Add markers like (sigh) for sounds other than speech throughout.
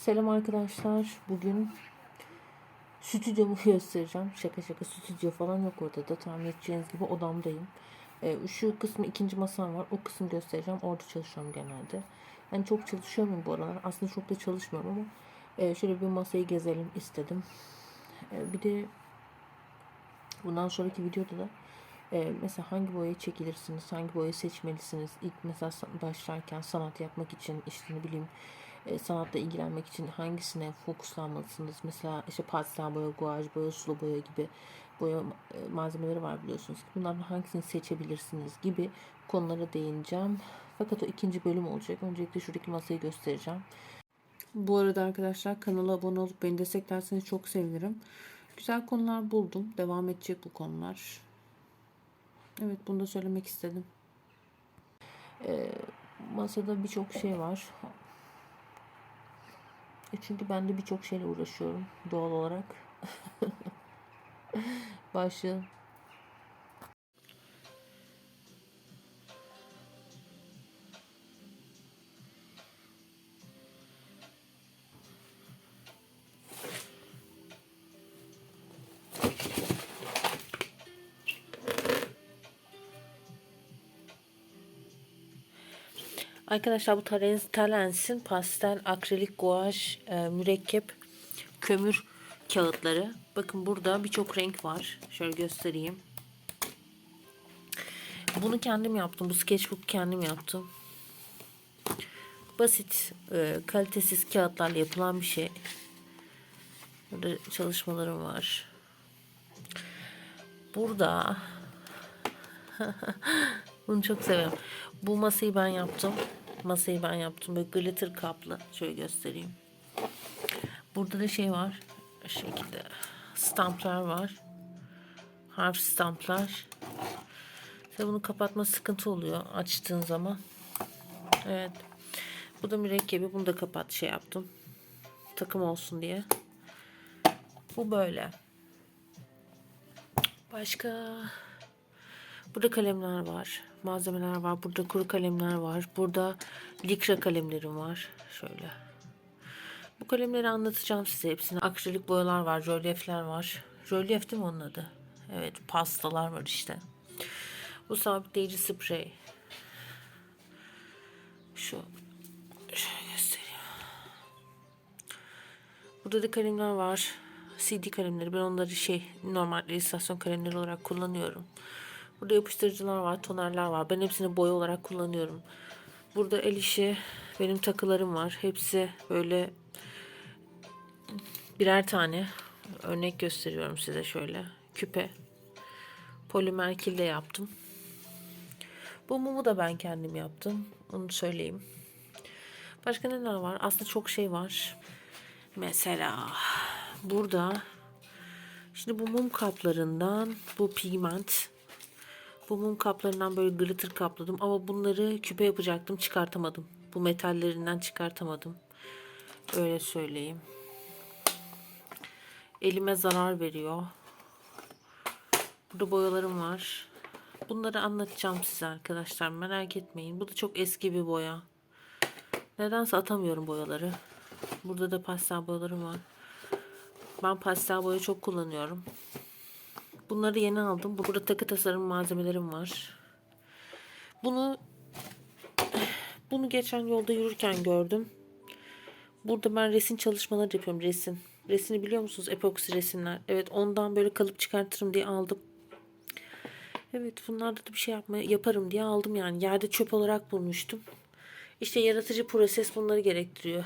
Selam arkadaşlar. Bugün stüdyomu (laughs) göstereceğim. Şaka şaka stüdyo falan yok ortada. Tahmin edeceğiniz gibi odamdayım. Ee, şu kısmı ikinci masam var. O kısmı göstereceğim. Orada çalışıyorum genelde. Yani çok çalışıyor muyum bu aralar? Aslında çok da çalışmıyorum ama e, şöyle bir masayı gezelim istedim. E, bir de bundan sonraki videoda da e, mesela hangi boyayı çekilirsiniz, hangi boyayı seçmelisiniz? İlk mesela başlarken sanat yapmak için işte ne bileyim e, sanatla ilgilenmek için hangisine fokuslanmalısınız? Mesela işte pastel boya, guaj boya, sulu boya gibi boya e, malzemeleri var biliyorsunuz. Bunlardan hangisini seçebilirsiniz gibi konulara değineceğim. Fakat o ikinci bölüm olacak. Öncelikle şuradaki masayı göstereceğim. Bu arada arkadaşlar kanala abone olup beni desteklerseniz çok sevinirim. Güzel konular buldum. Devam edecek bu konular. Evet bunu da söylemek istedim. Ee, masada birçok şey var. E çünkü ben de birçok şeyle uğraşıyorum doğal olarak. (laughs) Başlayalım. Arkadaşlar bu Talens, Talens'in pastel, akrilik, guaj, e, mürekkep, kömür kağıtları. Bakın burada birçok renk var. Şöyle göstereyim. Bunu kendim yaptım. Bu sketchbook kendim yaptım. Basit, e, kalitesiz kağıtlarla yapılan bir şey. Burada çalışmalarım var. Burada (laughs) bunu çok seviyorum. Bu masayı ben yaptım. Masayı ben yaptım. Böyle glitter kaplı. Şöyle göstereyim. Burada da şey var. Şu şekilde. Stamplar var. Harf stamplar. İşte bunu kapatma sıkıntı oluyor açtığın zaman. Evet. Bu da mürekkebi. Bunu da kapat şey yaptım. Takım olsun diye. Bu böyle. Başka Burada kalemler var. Malzemeler var. Burada kuru kalemler var. Burada likra kalemlerim var. Şöyle. Bu kalemleri anlatacağım size hepsini. Akrilik boyalar var. Rölyefler var. Rölyef değil mi onun adı? Evet. Pastalar var işte. Bu sabitleyici sprey. Şu. Şöyle göstereyim. Burada da kalemler var. CD kalemleri. Ben onları şey normal illüstrasyon kalemleri olarak kullanıyorum. Burada yapıştırıcılar var, tonerler var. Ben hepsini boya olarak kullanıyorum. Burada el işi benim takılarım var. Hepsi böyle birer tane. Örnek gösteriyorum size şöyle. Küpe. Polimer kilde yaptım. Bu mumu da ben kendim yaptım. Onu söyleyeyim. Başka neler var? Aslında çok şey var. Mesela burada şimdi bu mum kaplarından bu pigment bu mum kaplarından böyle glitter kapladım ama bunları küpe yapacaktım çıkartamadım. Bu metallerinden çıkartamadım. Öyle söyleyeyim. Elime zarar veriyor. Burada boyalarım var. Bunları anlatacağım size arkadaşlar. Merak etmeyin. Bu da çok eski bir boya. Nedense atamıyorum boyaları. Burada da pastel boyalarım var. Ben pastel boya çok kullanıyorum. Bunları yeni aldım. Burada takı tasarım malzemelerim var. Bunu bunu geçen yolda yürürken gördüm. Burada ben resim çalışmaları yapıyorum. Resim. Resini biliyor musunuz? Epoksi resimler. Evet ondan böyle kalıp çıkartırım diye aldım. Evet bunlarda da bir şey yapmaya yaparım diye aldım yani. Yerde çöp olarak bulmuştum. İşte yaratıcı proses bunları gerektiriyor.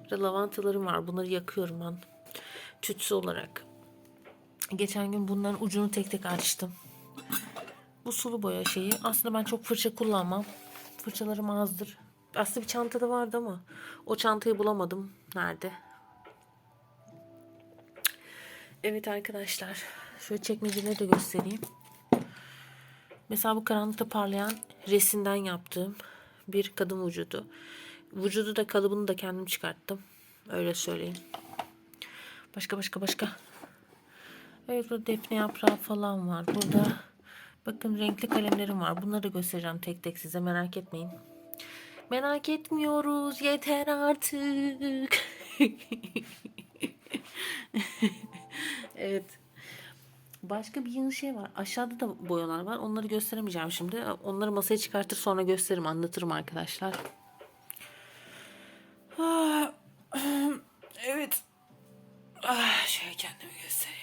Burada (laughs) lavantalarım var. Bunları yakıyorum ben. Tütsü olarak. Geçen gün bunların ucunu tek tek açtım. Bu sulu boya şeyi. Aslında ben çok fırça kullanmam. Fırçalarım azdır. Aslında bir çantada vardı ama o çantayı bulamadım. Nerede? Evet arkadaşlar. Şöyle çekmeceleri de göstereyim. Mesela bu karanlıkta parlayan resimden yaptığım bir kadın vücudu. Vücudu da kalıbını da kendim çıkarttım. Öyle söyleyeyim. Başka başka başka. Evet burada defne yaprağı falan var. Burada bakın renkli kalemlerim var. Bunları da göstereceğim tek tek size merak etmeyin. Merak etmiyoruz. Yeter artık. (laughs) evet. Başka bir yeni şey var. Aşağıda da boyalar var. Onları gösteremeyeceğim şimdi. Onları masaya çıkartır sonra gösteririm. Anlatırım arkadaşlar. Ah, (clears throat) Evet. Ah, şöyle kendimi göstereyim.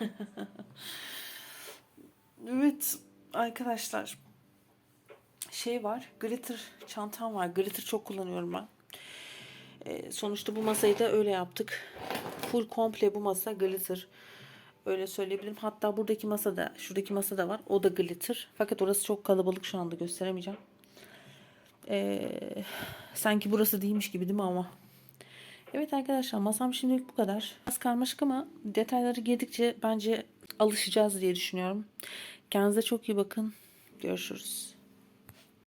(laughs) evet arkadaşlar. Şey var. Glitter çantam var. Glitter çok kullanıyorum ben. Ee, sonuçta bu masayı da öyle yaptık. Full komple bu masa glitter. Öyle söyleyebilirim. Hatta buradaki masada, şuradaki masada var. O da glitter. Fakat orası çok kalabalık şu anda gösteremeyeceğim. Ee, sanki burası değilmiş gibi değil mi ama? Evet arkadaşlar masam şimdilik bu kadar. Az karmaşık ama detayları girdikçe bence alışacağız diye düşünüyorum. Kendinize çok iyi bakın. Görüşürüz.